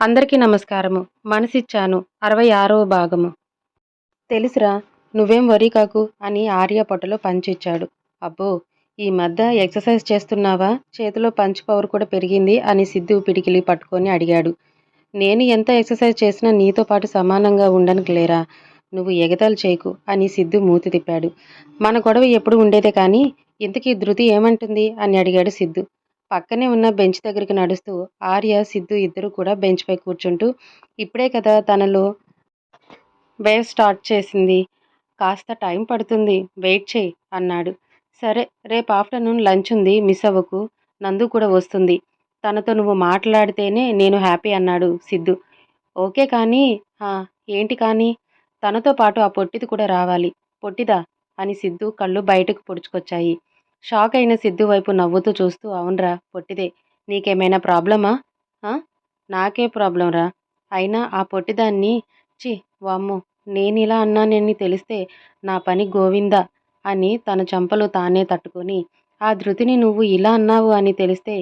అందరికీ నమస్కారము. మనసిచ్చాను అరవై ఆరవ భాగము. తెలుసురా నువ్వేం వరి కాకు అని ఆర్య పొట్టలో పంచిచ్చాడు. అబ్బో ఈ మధ్య ఎక్సర్సైజ్ చేస్తున్నావా? చేతిలో పంచ్ పవర్ కూడా పెరిగింది అని సిద్ధు పిడికిలి పట్టుకొని అడిగాడు. నేను ఎంత ఎక్సర్సైజ్ చేసినా నీతో పాటు సమానంగా ఉండనికి లేరా నువ్వు ఎగతాలు చేయకు అని సిద్ధు మూతి తిప్పాడు. మన గొడవ ఎప్పుడు ఉండేదే కానీ ఇంతకీ ధృతి ఏమంటుంది అని అడిగాడు సిద్ధు. పక్కనే ఉన్న బెంచ్ దగ్గరికి నడుస్తూ ఆర్య సిద్ధు ఇద్దరు కూడా బెంచ్ పై కూర్చుంటూ ఇప్పుడే కదా తనలో వేవ్ స్టార్ట్ చేసింది. కాస్త టైం పడుతుంది. వెయిట్ చేయి అన్నాడు. సరే రేపు ఆఫ్టర్నూన్ లంచ్ ఉంది మిస్ అవ్వకు. నందు కూడా వస్తుంది. తనతో నువ్వు మాట్లాడితేనే నేను హ్యాపీ అన్నాడు సిద్ధు. ఓకే కానీ ఏంటి కానీ? తనతో పాటు ఆ పొట్టిది కూడా రావాలి. పొట్టిదా? అని సిద్ధు కళ్ళు బయటకు పొడుచుకొచ్చాయి. షాక్ అయిన సిద్ధు వైపు నవ్వుతూ చూస్తూ అవునరా పొట్టిదే నీకేమైనా ప్రాబ్లమా? నాకే ప్రాబ్లం రా అయినా ఆ పొట్టిదాన్ని చి వామ్మో నేను ఇలా అన్నానని తెలిస్తే నా పని గోవిందా అని తన చంపలు తానే తట్టుకొని ఆ ధృతిని నువ్వు ఇలా అన్నావు అని తెలిస్తే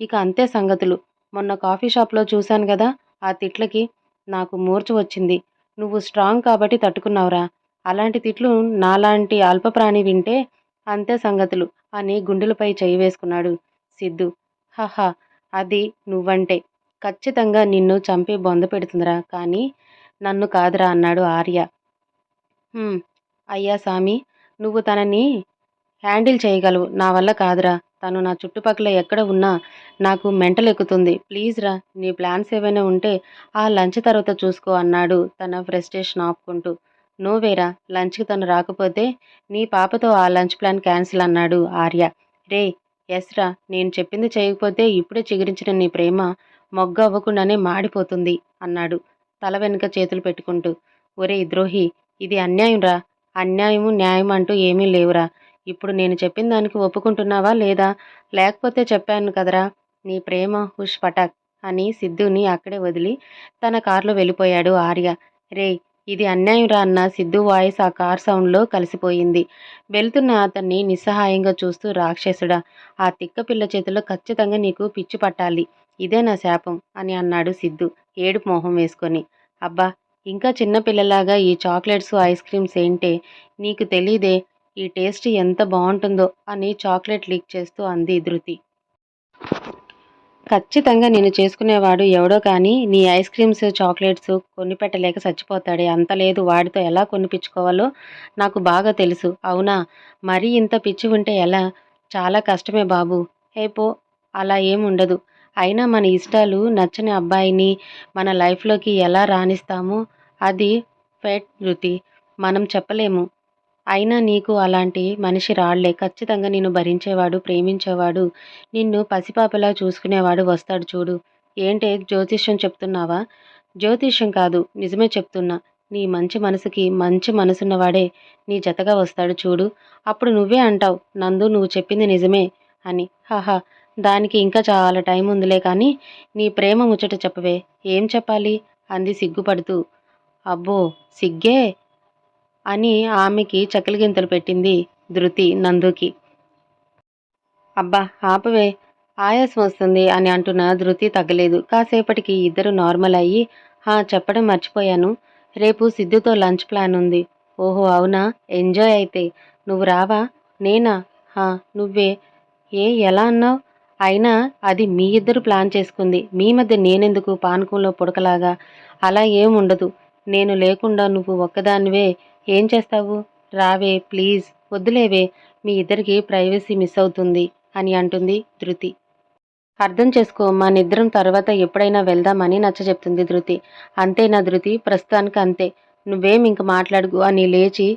ఇక అంతే సంగతులు. మొన్న కాఫీ షాప్లో చూశాను కదా ఆ తిట్లకి నాకు మూర్చ వచ్చింది. నువ్వు స్ట్రాంగ్ కాబట్టి తట్టుకున్నావురా. అలాంటి తిట్లు నాలాంటి అల్పప్రాణి వింటే అంతే సంగతులు అని గుండెలపై చేయి వేసుకున్నాడు సిద్ధు. హహా అది నువ్వంటే. ఖచ్చితంగా నిన్ను చంపి బొంద పెడుతుందిరా కానీ నన్ను కాదురా అన్నాడు ఆర్య. అయ్యా సామి నువ్వు తనని హ్యాండిల్ చేయగలవు. నా వల్ల కాదురా. తను నా చుట్టుపక్కల ఎక్కడ ఉన్నా నాకు మెంటల్ ఎక్కుతుంది. ప్లీజ్ రా నీ ప్లాన్స్ ఏవైనా ఉంటే ఆ లంచ్ తర్వాత చూసుకో అన్నాడు తన ఫ్రస్ట్రేషన్ ఆపుకుంటూ. నువ్వేరా లంచ్కి తను రాకపోతే నీ పాపతో ఆ లంచ్ ప్లాన్ క్యాన్సిల్ అన్నాడు ఆర్య. రే ఎస్ రా నేను చెప్పింది చేయకపోతే ఇప్పుడే చిగురించిన నీ ప్రేమ మొగ్గ అవ్వకుండానే మాడిపోతుంది అన్నాడు తల వెనుక చేతులు పెట్టుకుంటూ. ఒరే ద్రోహి ఇది అన్యాయం రా. అన్యాయము న్యాయం అంటూ ఏమీ లేవురా. ఇప్పుడు నేను చెప్పిన దానికి ఒప్పుకుంటున్నావా లేదా? లేకపోతే చెప్పాను కదరా నీ ప్రేమ హుష్ పటాక్ అని సిద్ధుని అక్కడే వదిలి తన కారులో వెళ్ళిపోయాడు ఆర్య. రే ఇది అన్యాయం రా అన్న సిద్ధు వాయిస్ ఆ కార్ సౌండ్లో కలిసిపోయింది. వెళ్తున్న అతన్ని నిస్సహాయంగా చూస్తూ రాక్షసుడా ఆ తిక్క పిల్ల చేతిలో ఖచ్చితంగా నీకు పిచ్చి పట్టాలి. ఇదే నా శాపం అని అన్నాడు సిద్ధు ఏడుపు మొహం వేసుకొని. అబ్బా ఇంకా చిన్నపిల్లలాగా ఈ చాక్లెట్స్ ఐస్ క్రీమ్స్ ఏంటే? నీకు తెలీదే ఈ టేస్ట్ ఎంత బాగుంటుందో అని చాక్లెట్ లీక్ చేస్తూ అంది ధృతి. ఖచ్చితంగా నేను చేసుకునేవాడు ఎవడో కానీ నీ ఐస్ క్రీమ్స్ చాక్లెట్స్ కొన్ని పెట్టలేక చచ్చిపోతాడే. అంత లేదు. వాడితో ఎలా కొనిపించుకోవాలో నాకు బాగా తెలుసు. అవునా? మరీ ఇంత పిచ్చి ఉంటే ఎలా? చాలా కష్టమే బాబు. హే పో. అలా ఏముండదు అయినా మన ఇష్టాలు నచ్చని అబ్బాయిని మన లైఫ్లోకి ఎలా రాణిస్తామో అది ఫెట్ రుతి మనం చెప్పలేము. అయినా నీకు అలాంటి మనిషి రాళ్ళే. ఖచ్చితంగా నిన్ను భరించేవాడు ప్రేమించేవాడు నిన్ను పసిపాపలా చూసుకునేవాడు వస్తాడు చూడు. ఏంటే జ్యోతిష్యం చెప్తున్నావా? జ్యోతిష్యం కాదు నిజమే చెప్తున్నా. నీ మంచి మనసుకి మంచి మనసున్నవాడే నీ జతగా వస్తాడు చూడు. అప్పుడు నువ్వే అంటావు నందు నువ్వు చెప్పింది నిజమే అని. హాహా దానికి ఇంకా చాలా టైం ఉందిలే కానీ నీ ప్రేమ ముచ్చట చెప్పవే. ఏం చెప్పాలి? అంది సిగ్గుపడుతూ. అబ్బో సిగ్గే? అని ఆమెకి చకిలిగింతలు పెట్టింది ధృతి నందుకి. అబ్బా ఆపవే ఆయాసం వస్తుంది అని అంటున్న ధృతి తగ్గలేదు. కాసేపటికి ఇద్దరు నార్మల్ అయ్యి హా చెప్పడం మర్చిపోయాను. రేపు సిద్ధుతో లంచ్ ప్లాన్ ఉంది. ఓహో అవునా? ఎంజాయ్ అయితే. నువ్వు రావా? నేనా? హా నువ్వే. ఏ ఎలా అన్నావు? అయినా అది మీ ఇద్దరు ప్లాన్ చేసుకుంది. మీ మధ్య నేనెందుకు పానకంలో పుడకలాగా? అలా ఏముండదు నేను లేకుండా నువ్వు ఒక్కదానివే. ఏం చేస్తావు? రావే ప్లీజ్. వద్దులేవే మీ ఇద్దరికి ప్రైవసీ మిస్ అవుతుంది అని అంటుంది ధృతి. అర్థం చేసుకో మా నిద్రం తర్వాత ఎప్పుడైనా వెళ్దామని నచ్చ చెప్తుంది ధృతి. అంతేనా ధృతి? ప్రస్తుతానికి అంతే. నువ్వేం ఇంక మాట్లాడుకు అని లేచి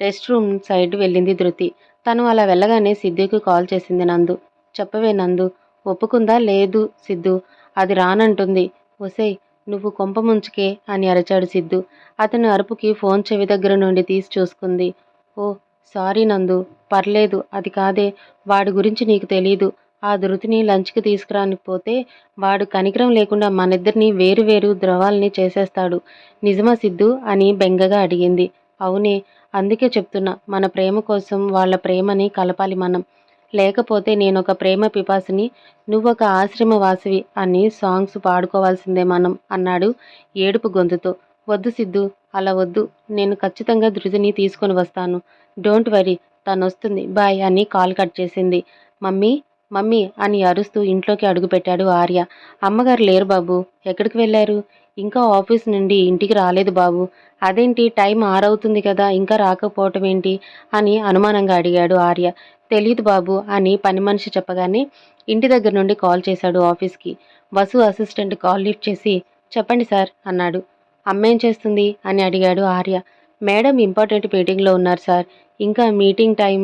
రెస్ట్ రూమ్ సైడ్ వెళ్ళింది ధృతి. తను అలా వెళ్ళగానే సిద్ధుకి కాల్ చేసింది నందు. చెప్పవే నందు ఒప్పుకుందా? లేదు సిద్ధు. అది రానంటుంది. ఒసే నువ్వు కొంప ముంచుకే అని అరచాడు సిద్ధు. అతని అరుపుకి ఫోన్ చెవి దగ్గర నుండి తీసి చూసుకుంది. ఓ సారీ నందు. పర్లేదు అది కాదే. వాడి గురించి నీకు తెలీదు. ఆ ధృతిని లంచ్కి తీసుకురానిపోతే వాడు కనికరం లేకుండా మనిద్దరిని వేరు వేరు ద్రవాల్ని చేసేస్తాడు. నిజమా సిద్ధు? అని బెంగగా అడిగింది. అవునే అందుకే చెప్తున్నా. మన ప్రేమ కోసం వాళ్ళ ప్రేమని కలపాలి మనం. లేకపోతే నేను ఒక ప్రేమ పిపాసిని నువ్వొక ఆశ్రమవాసివి అని సాంగ్స్ పాడుకోవాల్సిందే మనం అన్నాడు ఏడుపు గొంతుతో. వద్దు సిద్ధు అలా వద్దు. నేను ఖచ్చితంగా ధృతిని తీసుకొని వస్తాను. డోంట్ వరీ తను వస్తుంది బాయ్ అని కాల్ కట్ చేసింది. మమ్మీ మమ్మీ అని అరుస్తూ ఇంట్లోకి అడుగుపెట్టాడు ఆర్య. అమ్మగారు లేరు బాబు ఎక్కడికి వెళ్ళారు? ఇంకా ఆఫీస్ నుండి ఇంటికి రాలేదు బాబు. అదేంటి టైం ఆరవుతుంది కదా ఇంకా రాకపోవటం ఏంటి అని అనుమానంగా అడిగాడు ఆర్య. తెలియదు బాబు అని పని మనిషి చెప్పగానే ఇంటి దగ్గర నుండి కాల్ చేశాడు ఆఫీస్కి. బస్సు అసిస్టెంట్ కాల్ లిఫ్ట్ చేసి చెప్పండి సార్ అన్నాడు. అమ్మేం చేస్తుంది? అని అడిగాడు ఆర్య. మేడం ఇంపార్టెంట్ మీటింగ్లో ఉన్నారు సార్. ఇంకా మీటింగ్ టైం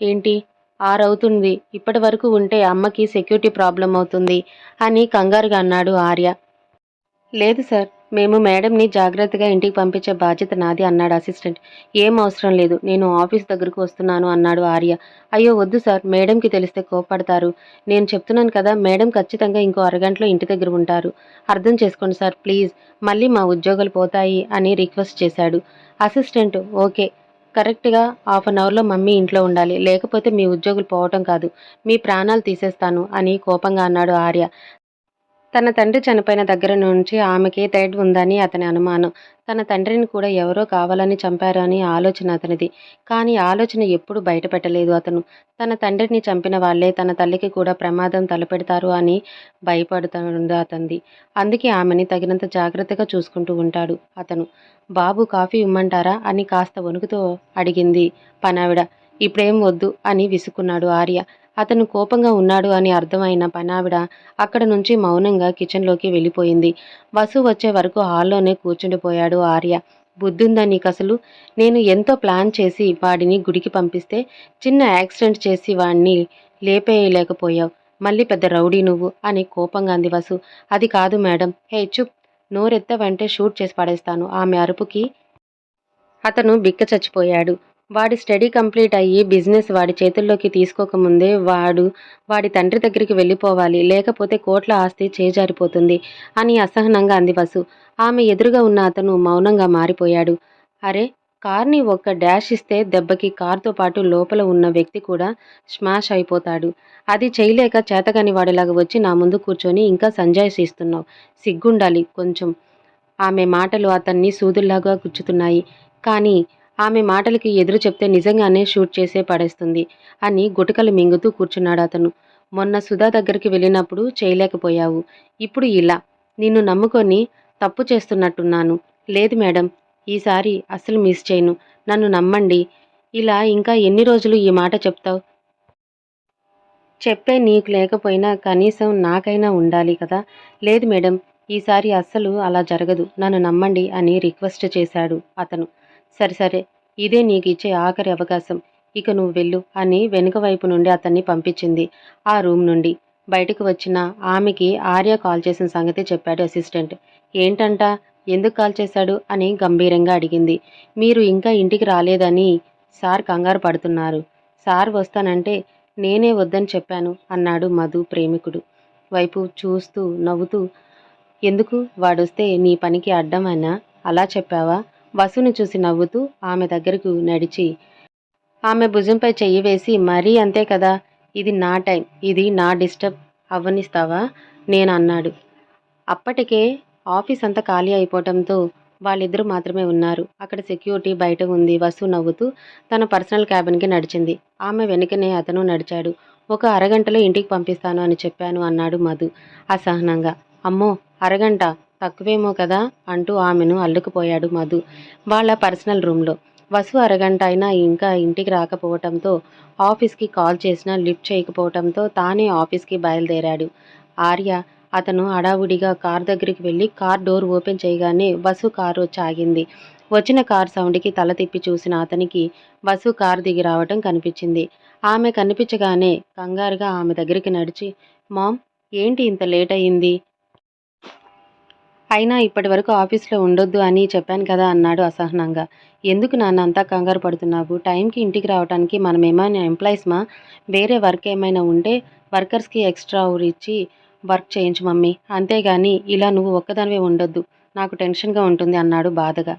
ఏంటి? ఆరు అవుతుంది ఇప్పటి వరకు ఉంటే అమ్మకి సెక్యూరిటీ ప్రాబ్లం అవుతుంది అని కంగారుగా అన్నాడు ఆర్య. లేదు సార్. మేము మేడంని జాగ్రత్తగా ఇంటికి పంపించే బాధ్యత నాది అన్నాడు అసిస్టెంట్. ఏం అవసరం లేదు నేను ఆఫీస్ దగ్గరకు వస్తున్నాను అన్నాడు ఆర్య. అయ్యో వద్దు సార్ మేడంకి తెలిస్తే కోపడతారు నేను చెప్తున్నాను కదా మేడం ఖచ్చితంగా ఇంకో అరగంటలో ఇంటి దగ్గర ఉంటారు. అర్థం చేసుకోండి సార్ ప్లీజ్. మళ్ళీ మా ఉద్యోగాలు పోతాయి అని రిక్వెస్ట్ చేశాడు. Assistant okay. కరెక్ట్గా హాఫ్ అన్ అవర్లో మమ్మీ ఇంట్లో ఉండాలి. లేకపోతే మీ ఉద్యోగులు పోవటం కాదు. మీ ప్రాణాలు తీసేస్తాను అని కోపంగా అన్నాడు ఆర్య. తన తండ్రి చనిపోయిన దగ్గర నుంచి ఆమెకి థైడ్ ఉందని అతని అనుమానం. తన తండ్రిని కూడా ఎవరో కావాలని చంపారు అని ఆలోచన అతనిది. కానీ ఆలోచన ఎప్పుడు బయటపెట్టలేదు అతను. తన తండ్రిని చంపిన వాళ్ళే తన తల్లికి కూడా ప్రమాదం తలపెడతారు అని భయపడుతుంది అతనిది. అందుకే ఆమెని తగినంత జాగ్రత్తగా చూసుకుంటూ ఉంటాడు అతను. బాబు కాఫీ ఇమ్మంటారా? అని కాస్త వణుకుతో అడిగింది పనావిడ. ఇప్పుడేం వద్దు అని విసుకున్నాడు ఆర్య. అతను కోపంగా ఉన్నాడు అని అర్థమైన పనావిడ అక్కడ నుంచి మౌనంగా కిచెన్లోకి వెళ్ళిపోయింది. వసు వచ్చే వరకు హాల్లోనే కూర్చుండిపోయాడు ఆర్య. బుద్ధుందా నీకు అసలు నేను ఎంతో ప్లాన్ చేసి వాడిని గుడికి పంపిస్తే చిన్న యాక్సిడెంట్ చేసి వాడిని లేపేయలేకపోయావు. మళ్ళీ పెద్ద రౌడీ నువ్వు అని కోపంగా అంది వసు. అది కాదు మేడం. హే చుప్. నోరెత్తవంటే షూట్ చేసి పడేస్తాను. ఆమె అరుపుకి అతను బిక్క చచ్చిపోయాడు. వాడి స్టడీ కంప్లీట్ అయ్యి బిజినెస్ వాడి చేతుల్లోకి తీసుకోకముందే వాడు వాడి తండ్రి దగ్గరికి వెళ్ళిపోవాలి. లేకపోతే కోట్ల ఆస్తి చేజారిపోతుంది అని అసహనంగా అంది వసు. ఆమె ఎదురుగా ఉన్న అతను మౌనంగా మారిపోయాడు. అరే కార్ని ఒక్క డాష్ ఇస్తే దెబ్బకి కార్తో పాటు లోపల ఉన్న వ్యక్తి కూడా స్మాష్ అయిపోతాడు. అది చేయలేక చేతగాని వాడిలాగా వచ్చి నా ముందు కూర్చొని ఇంకా సంజాయిస్తున్నావు సిగ్గుండాలి కొంచెం. ఆమె మాటలు అతన్ని సూదుల్లాగా గుచ్చుతున్నాయి. కానీ ఆమె మాటలకి ఎదురు చెప్తే నిజంగానే షూట్ చేసే పడేస్తుంది అని గుటకలు మింగుతూ కూర్చున్నాడు అతను. మొన్న సుధా దగ్గరికి వెళ్ళినప్పుడు చేయలేకపోయావు. ఇప్పుడు ఇలా. నిన్ను నమ్ముకొని తప్పు చేస్తున్నట్టున్నాను. లేదు మేడం. ఈసారి అస్సలు మిస్ చేయను. నన్ను నమ్మండి. ఇలా ఇంకా ఎన్ని రోజులు ఈ మాట చెప్తావు? చెప్పే నీకు లేకపోయినా కనీసం నాకైనా ఉండాలి కదా. లేదు మేడం. ఈసారి అస్సలు అలా జరగదు. నన్ను నమ్మండి అని రిక్వెస్ట్ చేశాడు అతను. సరే సరే. ఇదే నీకు ఇచ్చే ఆఖరి అవకాశం. ఇక నువ్వు వెళ్ళు అని వెనుక వైపు నుండి అతన్ని పంపించింది. ఆ రూమ్ నుండి. బయటకు వచ్చిన ఆమెకి ఆర్య కాల్ చేసిన సంగతి చెప్పాడు అసిస్టెంట్. ఏంటంట? ఎందుకు కాల్ చేశాడు? అని గంభీరంగా అడిగింది. మీరు ఇంకా ఇంటికి రాలేదని సార్ కంగారు పడుతున్నారు. సార్ వస్తానంటే నేనే వద్దని చెప్పాను అన్నాడు మధు ప్రేమికుడు. వైపు చూస్తూ నవ్వుతూ ఎందుకు? వాడొస్తే నీ పనికి అడ్డమైనా అలా చెప్పావా? వసుని చూసి నవ్వుతూ ఆమె దగ్గరకు నడిచి ఆమె భుజంపై చెయ్యి వేసి మరీ అంతే కదా ఇది నా టైం ఇది నా డిస్టర్బ్ అవ్వనిస్తావా? నేను అన్నాడు. అప్పటికే ఆఫీస్ అంతా ఖాళీ అయిపోవటంతో వాళ్ళిద్దరూ మాత్రమే ఉన్నారు. అక్కడ సెక్యూరిటీ బయట ఉంది. వసు నవ్వుతూ తన పర్సనల్ క్యాబిన్కి నడిచింది. ఆమె వెనుకనే అతను నడిచాడు. ఒక అరగంటలో ఇంటికి పంపిస్తాను అని చెప్పాను అన్నాడు మధు అసహనంగా. అమ్మో అరగంట? తక్కువేమో కదా అంటూ ఆమెను అల్లుకుపోయాడు మధు. వాళ్ళ పర్సనల్ రూమ్లో. వసు అరగంట అయినా ఇంకా ఇంటికి రాకపోవటంతో ఆఫీస్కి కాల్ చేసినా లిఫ్ట్ చేయకపోవటంతో తానే ఆఫీస్కి బయలుదేరాడు. ఆర్య అతను హడావుడిగా కార్ దగ్గరికి వెళ్ళి కార్ డోర్ ఓపెన్ చేయగానే వసు కారు వచ్చి ఆగింది వచ్చిన కార్ సౌండ్కి తల తిప్పి చూసిన అతనికి బస్సు కార్ దిగి రావటం కనిపించింది. ఆమె కనిపించగానే కంగారుగా ఆమె దగ్గరికి నడిచి మామ్ ఏంటి ఇంత లేట్ అయ్యింది అయినా ఇప్పటి వరకు ఆఫీస్లో ఉండొద్దు అని చెప్పాను కదా అన్నాడు అసహనంగా. ఎందుకు నాన్న అంతా కంగారు పడుతున్నావు? టైంకి ఇంటికి రావడానికి మనం ఏమైనా ఎంప్లాయీస్మా వేరే వర్క్ ఏమైనా ఉంటే వర్కర్స్కి ఎక్స్ట్రా ఊరు ఇచ్చి వర్క్ చేయించు మమ్మీ. అంతేగాని ఇలా నువ్వు ఒక్కదానివే ఉండొద్దు. నాకు టెన్షన్గా ఉంటుంది అన్నాడు బాధగా.